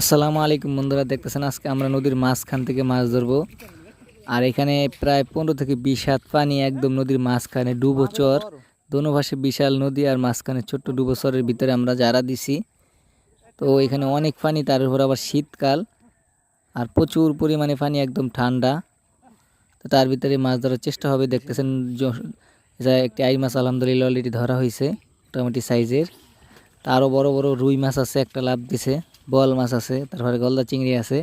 আসসালামু আলাইকুম বন্ধুরা, দেখতেছেন আজকে আমরা নদীর মাঝখান থেকে মাছ ধরবো। আর এখানে প্রায় পনেরো থেকে বিশ হাত পানি একদম নদীর মাঝখানে ডুবো চর। দোনো পাশে বিশাল নদী আর মাঝখানে ছোট্ট ডুবো চরের ভিতরে আমরা যারা দিছি। তো এখানে অনেক পানি, তার উপর আবার শীতকাল। আর প্রচুর পরিমাণে পানি একদম ঠান্ডা। তার ভিতরে মাছ ধরার চেষ্টা হবে। দেখতেছেন যা একটি আই মাছ, আলহামদুলিল্লাহ অলরেডি ধরা হয়েছে মোটামুটি সাইজের। তারও বড় বড় রুই মাছ আছে, একটা লাভ দিছে বল মাছ আছে, তারপরে গলদা চিংড়ি আছে।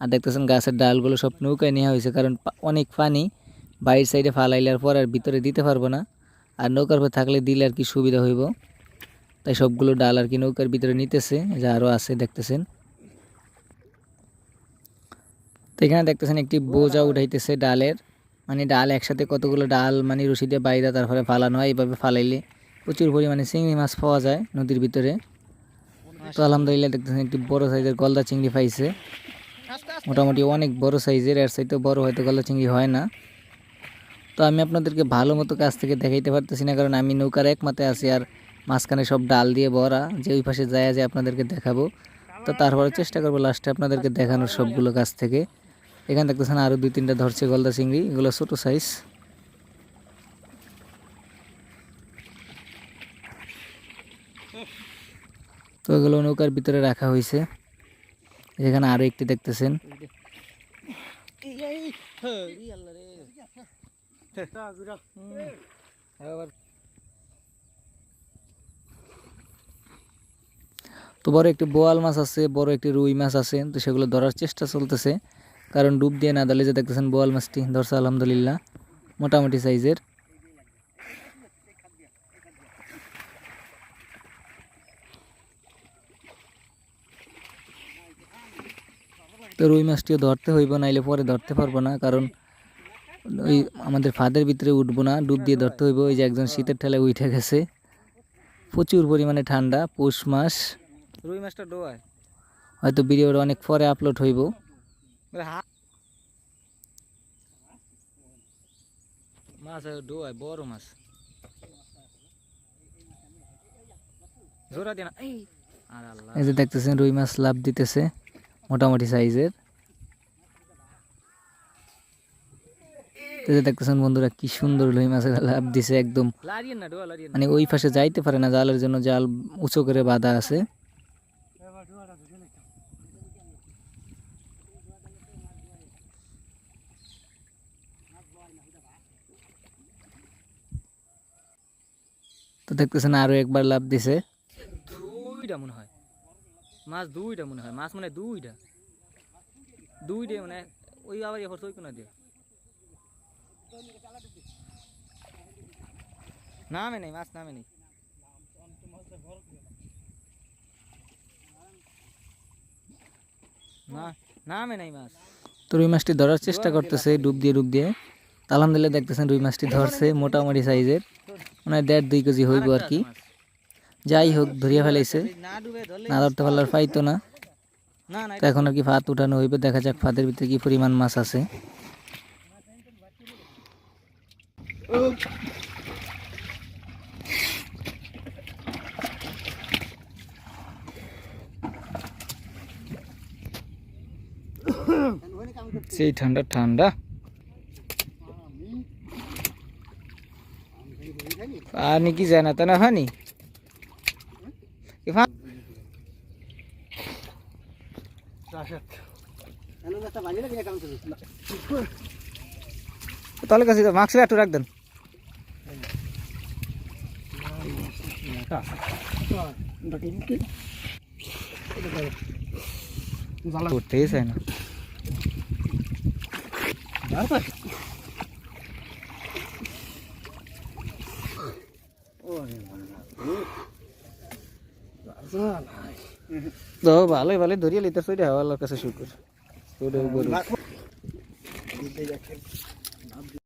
আর দেখতেছেন গাছের ডালগুলো সব নৌকায় নেওয়া হয়েছে কারণ অনেক পানি বাইরের সাইডে ফালাইলার পর আর ভিতরে দিতে পারব না। আর নৌকার পর থাকলে দিলে আর কি সুবিধা হইব। তাই সবগুলো ডাল আর কি নৌকার ভিতরে নিতেছে, যা আরও আছে, দেখতেছেন। তো এখানে দেখতেছেন একটি বোঝা উঠাইতেছে ডালের। মানে ডাল একসাথে কতগুলো ডাল মানে রশি দিয়ে বাইরে তারপরে ফালানো হয়, এইভাবে ফালাইলে প্রচুর পরিমাণে চিংড়ি মাছ পাওয়া যায় নদীর ভিতরে। তো আলহামদুলিল্লাহ দেখতেছেন একটি বড় সাইজের গলদা চিংড়ি পাইছে। মোটামুটি অনেক বড় সাইজের, এর সাইতে বড় হয়তো গলদা চিংড়ি হয় না। তো আমি আপনাদেরকে ভালো মতো কাছ থেকে দেখাইতে পারতেছি না, কারণ আমি নৌকার এক মাথায় আছি আর মাঝখানে সব ডাল দিয়ে ভরা। যে ওই পাশে যায়, যে আপনাদেরকে দেখাবো। তো তারপরে চেষ্টা করব লাস্টে আপনাদেরকে দেখানোর সবগুলো কাছ থেকে। এখানে দেখতেছেন আরও দুই তিনটা ধরছে গলদা চিংড়ি, এগুলো ছোটো সাইজ তো এগুলো নৌকার ভিতরে রাখা হয়েছে। এখানে আরও একটি দেখতেছেন। তো বড় একটি বোয়াল মাছ আছে, বড় একটি রুই মাছ আছে, তো সেগুলো ধরার চেষ্টা চলতেছে। কারণ ডুব দিয়ে না দালে যে দেখতেছেন বোয়াল মাছটি ধরছে আলহামদুলিল্লাহ মোটামুটি সাইজের তো রুই মাছটিও ধরতে হইব নাইলে পরে ধরতে পারব না কারণ ওই আমাদের ফাদের ভিতরে উঠবো না ডুব দিয়ে ধরতে হইব ওই যে একজন শীতের ঠেলায় উঠে গেছে। প্রচুর পরিমাণে ঠান্ডা পৌষ মাস। রুই মাছটা ডোয়ায়। হয়তো ভিডিওটা অনেক পরে আপলোড হইব। মাছ বড় মাছ জোড়া দিয়ে না এই আর আল্লাহ এই যে দেখতেছেন রুই মাছ লাভ দিতেছে মোটামুটি সাইজের এই দেখতেছেন বন্ধুরা কি সুন্দর রুই মাছের লাভ দিছে একদম মানে ওই পাশে যাইতে পারে না জালের জন্য জাল উঁচু করে বাঁধা আছে তো দেখতেছেন আরও একবার লাভ দিছে। দুইটা মনে হয়। মাছ দুইটা মনে হয়। মাছ মানে দুইটা। দুইটা মানে ওই আবার এবার ওই কোনা দিয়ে। নামে নেই মাছ নামে নেই। না নামে নেই মাছ। তো রুই মাছটি ধরার চেষ্টা করতেছে ডুব দিয়ে ডুব দিয়ে। আলহামদুলিল্লাহ দেখতেছেন রুই মাছটি ধরছে মোটামুটি সাইজের মানে দেড় দুই কেজি হইব আর কি। যাই হোক ধরিয়া ফেলাইছে। না ধরতে পারলে আর পাইতো না। তো এখন আর কি ফাত উঠানো হইবে? দেখা যাক ফাতের ভিতরে কি পরিমাণ মাছ আছে। সেই ঠান্ডা ঠান্ডা। কি যায় না তা না পা- তাহলে কাছে মাস্ক একটু রাখ দেন। করতেই চায় না। তো ভালোই ভালোই ধরিয়ে লিতে সইটা আল্লাহর কাছে শুকুর